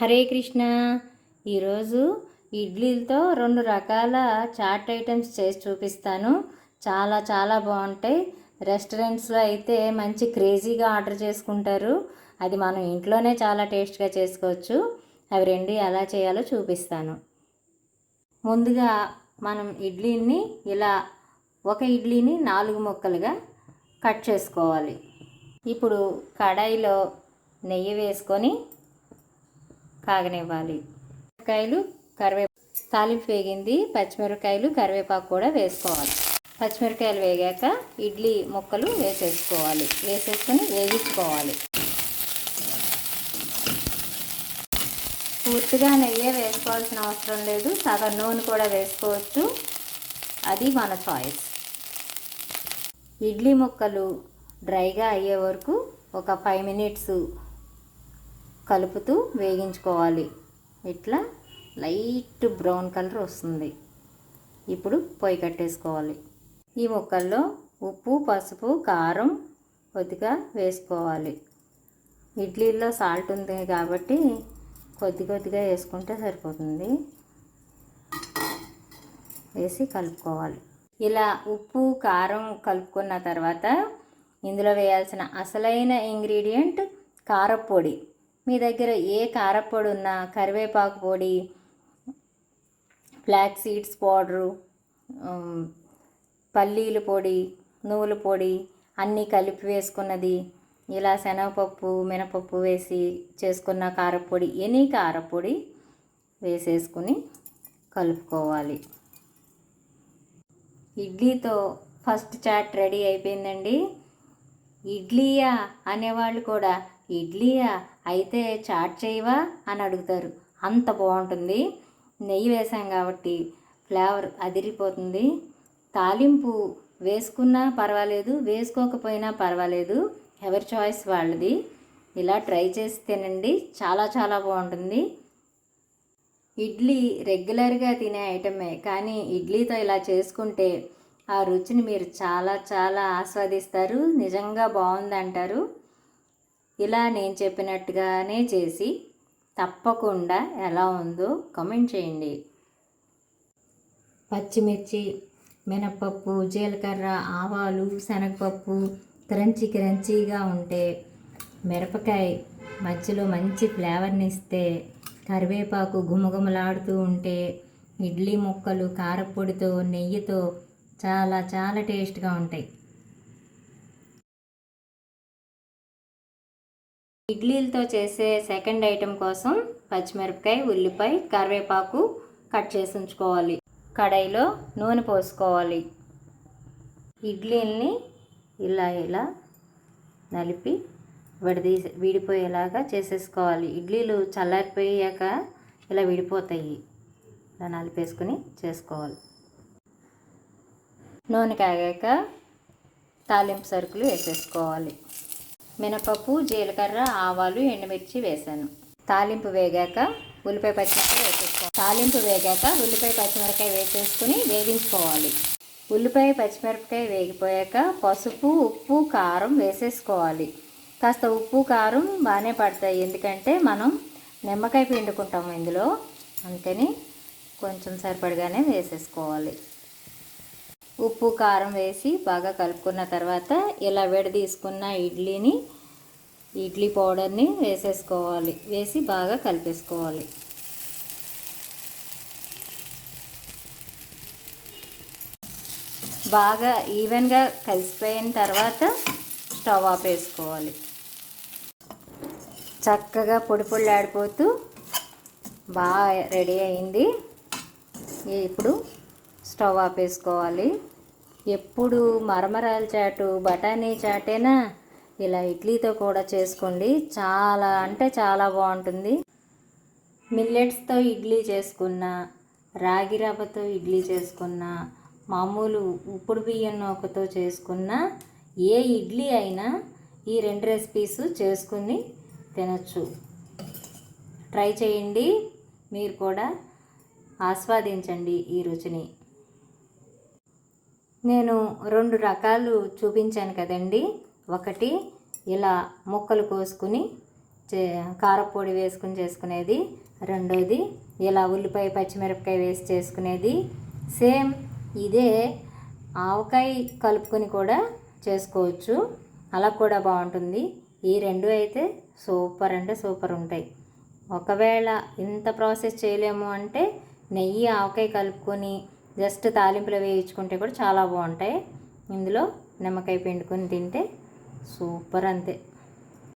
హరే కృష్ణ. ఈరోజు ఇడ్లీలతో రెండు రకాల చాట్ ఐటమ్స్ చేసి చూపిస్తాను. చాలా చాలా బాగుంటాయి. రెస్టారెంట్స్లో అయితే మంచి క్రేజీగా ఆర్డర్ చేసుకుంటారు. అది మనం ఇంట్లోనే చాలా టేస్ట్గా చేసుకోవచ్చు. అవి రెండు ఎలా చేయాలో చూపిస్తాను. ముందుగా మనం ఇడ్లీని ఇలా ఒక ఇడ్లీని నాలుగు ముక్కలుగా కట్ చేసుకోవాలి. ఇప్పుడు కడాయిలో నెయ్యి వేసుకొని కాగనివ్వాలి. మిరపకాయలు కరివే తాలింపు వేగింది పచ్చిమిరపకాయలు కరివేపాకు కూడా వేసుకోవాలి. పచ్చిమిరపకాయలు వేగాక ఇడ్లీ ముక్కలు వేసేసుకోవాలి. వేసేసుకొని వేగించుకోవాలి. పూర్తిగా నెయ్యే వేసుకోవాల్సిన అవసరం లేదు. సగం నూనె కూడా వేసుకోవచ్చు. అది మన చాయిస్ ఇడ్లీ ముక్కలు డ్రైగా అయ్యే వరకు ఒక ఫైవ్ మినిట్స్ కలుపుతూ వేగించుకోవాలి. ఇట్లా లైట్ బ్రౌన్ కలర్ వస్తుంది. ఇప్పుడు పొయ్యి కట్టేసుకోవాలి. ఈ ముక్కల్లో ఉప్పు పసుపు కారం కొద్దిగా వేసుకోవాలి. ఇడ్లీలో సాల్ట్ ఉంది కాబట్టి కొద్ది కొద్దిగా వేసుకుంటే సరిపోతుంది. వేసి కలుపుకోవాలి. ఇలా ఉప్పు కారం కలుపుకున్న తర్వాత ఇందులో వేయాల్సిన అసలైన ఇంగ్రీడియంట్ కారపొడి మీ దగ్గర ఏ కారపొడి ఉన్నా కరివేపాకు పొడి ఫ్లాక్ సీడ్స్ పౌడరు పల్లీల పొడి నువ్వుల పొడి అన్నీ కలిపి వేసుకున్నది. ఇలా శనగపప్పు మినపప్పు వేసి చేసుకున్న కారపొడి ఎనీ కారపొడి వేసేసుకుని కలుపుకోవాలి. ఇడ్లీతో ఫస్ట్ చాట్ రెడీ అయిపోయిందండి. ఇడ్లీయా అనేవాళ్ళు కూడా ఇడ్లీయా? అయితే చాట్ చేయవా? అని అడుగుతారు. అంత బాగుంటుంది. నెయ్యి వేసాం కాబట్టి ఫ్లేవర్ అదిరిపోతుంది. తాలింపు వేసుకున్నా పర్వాలేదు వేసుకోకపోయినా పర్వాలేదు. ఎవరి చాయిస్ వాళ్ళది. ఇలా ట్రై చేసి తినండి. చాలా చాలా బాగుంటుంది. ఇడ్లీ రెగ్యులర్గా తినే ఐటమే కానీ ఇడ్లీతో ఇలా చేసుకుంటే ఆ రుచిని మీరు చాలా చాలా ఆస్వాదిస్తారు. నిజంగా బాగుందంటారు. ఇలా నేను చెప్పినట్టుగానే చేసి తప్పకుండా ఎలా ఉందో కమెంట్ చేయండి. పచ్చిమిర్చి మినప్పప్పు జీలకర్ర ఆవాలు శనగపప్పు క్రంచి క్రంచీగా ఉంటే మిరపకాయ మధ్యలో మంచి ఫ్లేవర్ని ఇస్తే కరివేపాకు గుమగుమలాడుతూ ఉంటే ఇడ్లీ ముక్కలు కారపొడితో నెయ్యితో చాలా చాలా టేస్ట్గా ఉంటాయి. ఇడ్లీలతో చేసే సెకండ్ ఐటెం కోసం పచ్చిమిరపకాయ ఉల్లిపాయ కరివేపాకు కట్ చేసి ఉంచుకోవాలి. కడాయిలో నూనె పోసుకోవాలి. ఇడ్లీల్ని ఇలా ఇలా నలిపి విడదీసి విడిపోయేలాగా చేసేసుకోవాలి. ఇడ్లీలు చల్లారిపోయాక ఇలా విడిపోతాయి. ఇలా నలిపేసుకుని చేసుకోవాలి. నూనె కాగాక తాలింపు సరుకులు వేసేసుకోవాలి. మినపప్పు జీలకర్ర ఆవాలు ఎండుమిర్చి వేసాను తాలింపు వేగాక ఉల్లిపాయ పచ్చిమిరకాయ వేసేసుకోవాలి. తాలింపు వేగాక ఉల్లిపాయ పచ్చిమిరకాయ వేసేసుకుని వేగించుకోవాలి. ఉల్లిపాయ పచ్చిమిరపకాయ వేగిపోయాక పసుపు ఉప్పు కారం వేసేసుకోవాలి. కాస్త ఉప్పు కారం బాగానే పడతాయి. ఎందుకంటే మనం నిమ్మకాయ పిండుకుంటాము ఇందులో. అందుకని కొంచెం సరిపడగానే వేసేసుకోవాలి. ఉప్పు కారం వేసి బాగా కలుపుకున్న తర్వాత ఇలా విడదీసుకున్న ఇడ్లీని ఇడ్లీ పౌడర్ని వేసేసుకోవాలి. వేసి బాగా కలిపేసుకోవాలి. బాగా ఈవెన్గా కలిసిపోయిన తర్వాత స్టవ్ ఆఫ్ వేసుకోవాలి చక్కగా పొడి పొళ్ళాడిపోతూ బాగా రెడీ అయింది. ఇప్పుడు స్టవ్ ఆపేసుకోవాలి ఎప్పుడు మరమరాల చాటు బఠానీ చాటేనా? ఇలా ఇడ్లీతో కూడా చేసుకోండి. చాలా అంటే చాలా బాగుంటుంది. మిల్లెట్స్తో ఇడ్లీ చేసుకున్న రాగి రవ్వతో ఇడ్లీ చేసుకున్న మామూలు ఉప్పుడు బియ్యం నూకతో చేసుకున్న ఏ ఇడ్లీ అయినా ఈ రెండు రెసిపీస్ చేసుకుని తినచ్చు. ట్రై చేయండి. మీరు కూడా ఆస్వాదించండి ఈ రుచిని. నేను రెండు రకాలు చూపించాను కదండి. ఒకటి ఇలా ముక్కలు కోసుకుని చే కారపొడి వేసుకుని చేసుకునేది. రెండోది ఇలా ఉల్లిపాయ పచ్చిమిరపకాయ వేసి చేసుకునేది. సేమ్ ఇదే ఆవకాయ కలుపుకొని కూడా చేసుకోవచ్చు. అలా కూడా బాగుంటుంది. ఈ రెండు అయితే సూపర్ అంటే సూపర్ ఉంటాయి. ఒకవేళ ఇంత ప్రాసెస్ చేయలేము అంటే నెయ్యి ఆవకాయ కలుపుకొని జస్ట్ తాలింపులో వేయించుకుంటే కూడా చాలా బాగుంటాయి. ఇందులో నిమ్మకాయ పిండుకొని తింటే సూపర్ అంతే